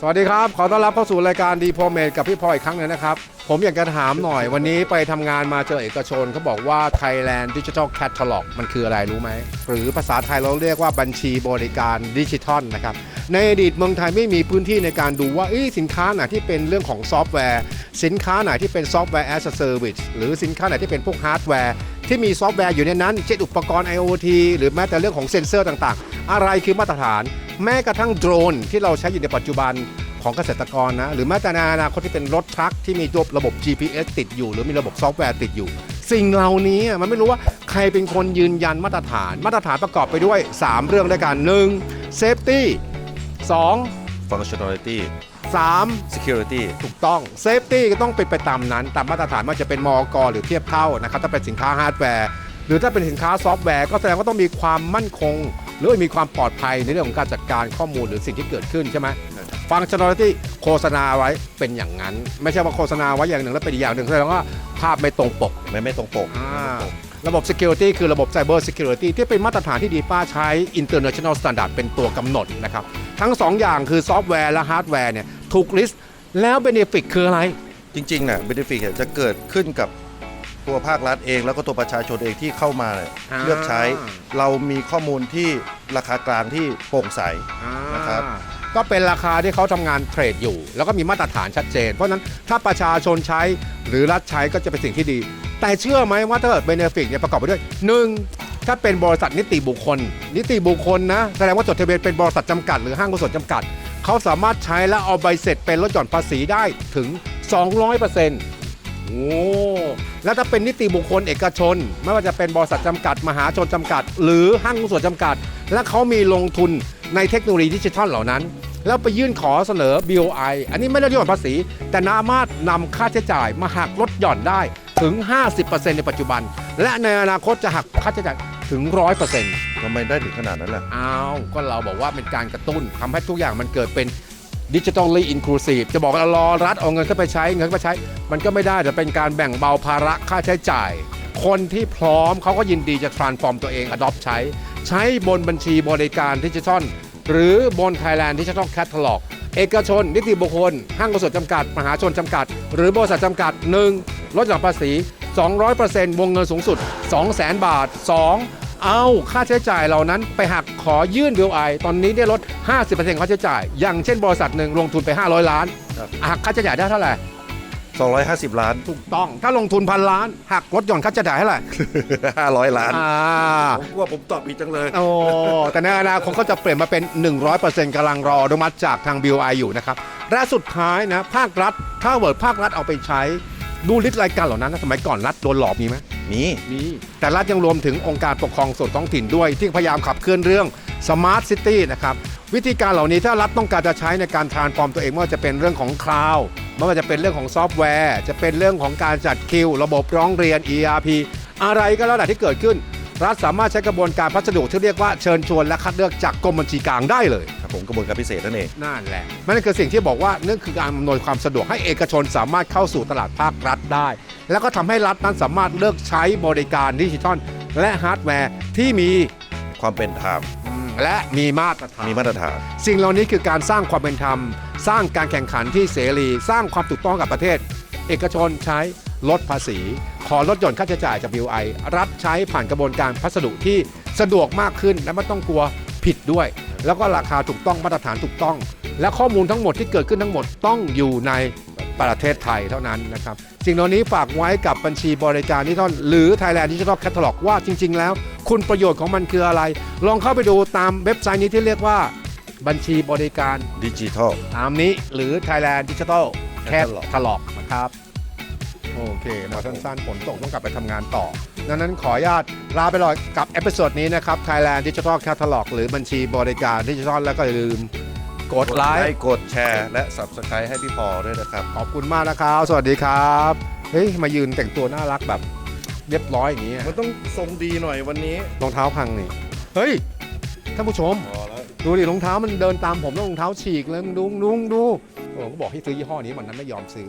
สวัสดีครับ ขอต้อนรับเข้าสู่รายการดีพอเมดกับพี่พลอยอีกครั้งหนึงนะครับ ผมอยากจะถามหน่อยวันนี้ไปทำงานมาเจอเอกชนเขาบอกว่า Thailand Digital Catalog มันคืออะไรรู้ไหม หรือภาษาไทยเราเรียกว่าบัญชีบริการดิจิทัลนะครับ ในอดีตเมืองไทยไม่มีพื้นที่ในการดูว่าเอ้ยสินค้าไหนที่เป็นเรื่องของซอฟต์แวร์ สินค้าไหนที่เป็นซอฟต์แวร์ as a service หรือสินค้าไหนที่เป็นพวกฮาร์ดแวร์ ที่มีซอฟต์แวร์อยู่ในนั้น เช่นอุปกรณ์ IoT หรือแม้แต่เรื่องของเซ็นเซอร์ต่างๆ อะไรคือมาตรฐาน แม้กระทั่งโดรนที่เราใช้อยู่ในปัจจุบันของเกษตรกรนะ หรือแม้แต่ในอนาคตที่เป็นรถทรัคที่มีตัวระบบ GPS ติดอยู่ หรือมีระบบซอฟต์แวร์ติดอยู่ สิ่งเหล่านี้มันไม่รู้ว่าใครเป็นคนยืนยันมาตรฐาน มาตรฐานประกอบไปด้วย 3 เรื่องด้วยกัน 1. Safety 2. functionality 3. security ถูกต้องเซฟตี้ก็ต้องเป็นไปตามนั้น ตามมาตรฐานว่าจะเป็นมอกหรือเทียบเท่านะครับถ้าเป็นสินค้าฮาร์ดแวร์หรือถ้าเป็นสินค้าซอฟต์แวร์ก็แสดงว่าต้องมีความมั่นคง หรือว่ามีความปลอดภัยในเรื่องของการจัดการข้อมูลหรือสิ่งที่เกิดขึ้นใช่ไหมฟังชั่นอลิตี้โฆษณาไว้เป็นอย่างนั้น ไม่ใช่ว่าโฆษณาไว้อย่างหนึ่งแล้วเป็นอีกอย่างหนึ่งแสดงว่าภาพไม่ตรงปกไม่ไม่ตรงปกอ่าระบบ Security คือระบบ Cyber Security ที่เป็นมาตรฐานที่ดีป้าใช้ International Standard เป็นตัวกำหนดนะครับ ทั้ง 2 อย่างคือซอฟต์แวร์และฮาร์ดแวร์เนี่ยถูกลิสต์แล้ว Benefit คืออะไร จริงๆน่ะ benefit จะเกิดขึ้นกับ ตัวภาครัฐเองแล้วก็ตัวประชาชนเองที่เข้ามาเนี่ยอ่า เลือกใช้ เรามีข้อมูลที่ราคากลางที่โปร่งใส นะครับอ่าก็เป็นราคาที่เขาทำงานเทรดอยู่ แล้วก็มีมาตรฐานชัดเจน เพราะฉะนั้นถ้าประชาชนใช้หรือรัฐใช้ก็จะเป็นสิ่งที่ดี แต่เชื่อไหมว่าถ้าเกิดเบนฟิตเนี่ยประกอบไปด้วย 1. ถ้าเป็นบริษัทนิติบุคคล นิติบุคคลนะ แสดงว่าจดทะเบียนเป็นบริษัทจำกัดหรือห้างหุ้นส่วนจำกัด เขาสามารถใช้และเอาใบเสร็จเป็นลดหย่อนภาษีได้ถึง 200% โอ้แล้วถ้าเป็นนิติบุคคลเอกชน ไม่ว่าจะเป็นบริษัทจำกัด มหาชนจำกัด หรือห้างหุ้นส่วนจำกัด และเขามีลงทุนในเทคโนโลยีดิจิทัลเหล่านั้น แล้วไปยื่นขอเสนอ BOI อันนี้ไม่ได้ลดหย่อนภาษี แต่สามารถนำค่าใช้จ่ายมาหักลดหย่อนได้ถึง 50%ในปัจจุบัน และในอนาคตจะหักค่าใช้จ่ายถึง 100%ทำไมได้ถึงขนาดนั้นล่ะ อ้าว ก็เราบอกว่าเป็นการกระตุ้นทำให้ทุกอย่างมันเกิดเป็น ดิจิทัล l ี i อินคลูซีฟจะบอกว่ารอรัฐเอาเงินเข้าไปใช้เงินเข้าไปใช้ มันก็ไม่ได้แต่เป็นการแบ่งเบาภาระค่าใช้จ่าย คนที่พร้อมเขาก็ยินดีจะ transform ตัวเอง adopt ใช้ ใช้บนบัญชีบริการดิจิทัลหรือบน Thailand Digital Catalog เอกชน นิติบุคคล ห้างกสดจำกัด มหาชนจำกัด หรือบริษัทจำกัด 1. ลดหย่อนภาษี 200%วงเงินสูงสุด 200,000 บาท 2. เอาค่าใช้จ่ายเหล่านั้นไปหักขอยื่น BOI ตอนนี้ได้ลด 50%ค่าใช้จ่าย อย่างเช่นบริษัทหนึ่งลงทุนไป 500 ล้านครับ หักค่าใช้จ่ายได้เท่าไหร่250 ล้าน ถูกต้อง ถ้าลงทุนพันล้าน หักลดหย่อนค่าใช้จ่ายเท่าไหร่500 ล้านอ่า ผมว่าผมตอบผิดจังเลย โอ้ แต่ในอนาคตก็จะเปลี่ยนมาเป็น 100%กำลังรออนุมัติจากทาง BOI อยู่นะครับ และสุดท้ายนะ ภาครัฐ ถ้าเวิร์ดภาครัฐเอาไปใช้ ดูลิสต์รายการเหล่านั้นนะสมัยก่อนรัฐโดนหลอกมีไหม มีมีแต่รัฐยังรวมถึงองค์การปกครองส่วนท้องถิ่นด้วย ที่พยายามขับเคลื่อนเรื่อง Smart City นะครับวิธีการเหล่านี้ถ้ารัฐต้องการจะใช้ในการทรานส์ฟอร์มตัวเองไม่ว่าจะเป็นเรื่องของคลาวด์ไม่ว่าจะเป็นเรื่องของซอฟต์แวร์ จะเป็นเรื่องของการจัดคิว ระบบร้องเรียน ERP อะไรก็แล้วแต่ที่เกิดขึ้น รัฐสามารถใช้กระบวนการพัสดุที่เรียกว่าเชิญชวนและคัดเลือกจากกรมบัญชีกลางได้เลยครับผมกระบวนการพิเศษนั่นเองนั่นแหละนั่นคือสิ่งที่บอกว่านั่นคือการอำนวยความสะดวกให้เอกชนสามารถเข้าสู่ตลาดภาครัฐได้ แล้วก็ทำให้รัฐนั้นสามารถเลือกใช้บริการดิจิทัลและฮาร์ดแวร์ที่มีความเป็นธรรมและมีมาตรฐานมีมาตรฐาน สิ่งเหล่านี้คือการสร้างความเป็นธรรม สร้างการแข่งขันที่เสรี สร้างความถูกต้องกับประเทศ เอกชนใช้ ลดภาษี ขอลดหย่อนค่าใช้จ่ายจาก BOI รัฐใช้ผ่านกระบวนการพัสดุที่สะดวกมากขึ้นและไม่ต้องกลัวผิดด้วย แล้วก็ราคาถูกต้องมาตรฐานถูกต้อง และข้อมูลทั้งหมดที่เกิดขึ้นทั้งหมดต้องอยู่ในประเทศไทยเท่านั้นนะครับสิ่งเหล่านี้ฝากไว้กับบัญชีบริการดิจิทัลหรือ Thailand Digital Catalog ว่าจริง ๆ แล้ว คุณประโยชน์ของมันคืออะไร ลองเข้าไปดูตามเว็บไซต์นี้ที่เรียกว่าบัญชีบริการดิจิทัลตามนี้หรือ Thailand Digital Catalog Catalog นะครับ โอเคมาสั้นๆฝนตกต้องกลับไปทำงานต่อ ดังนั้นขออนุญาตลาไปเลยกับเอพิโซดนี้นะครับ Thailand Digital Catalog หรือบัญชีบริการดิจิทัลแล้วก็อย่าลืมกดไลค์กดแชร์และ Subscribe ให้พี่พอด้วยนะครับ ขอบคุณมากนะครับ สวัสดีครับ เฮ้ย มายืนแต่งตัวน่ารักแบบเรียบร้อยอย่างนี้มันต้องทรงดีหน่อยวันนี้รองเท้าพังนี่ เฮ้ย ท่านผู้ชม พอแล้ว ดูดิรองเท้ามันเดินตามผมแล้วรองเท้าฉีกเลยมึงดูดูดู โอ้ก็บอกให้ซื้อยี่ห้อนี้วันนั้นไม่ยอมซื้อ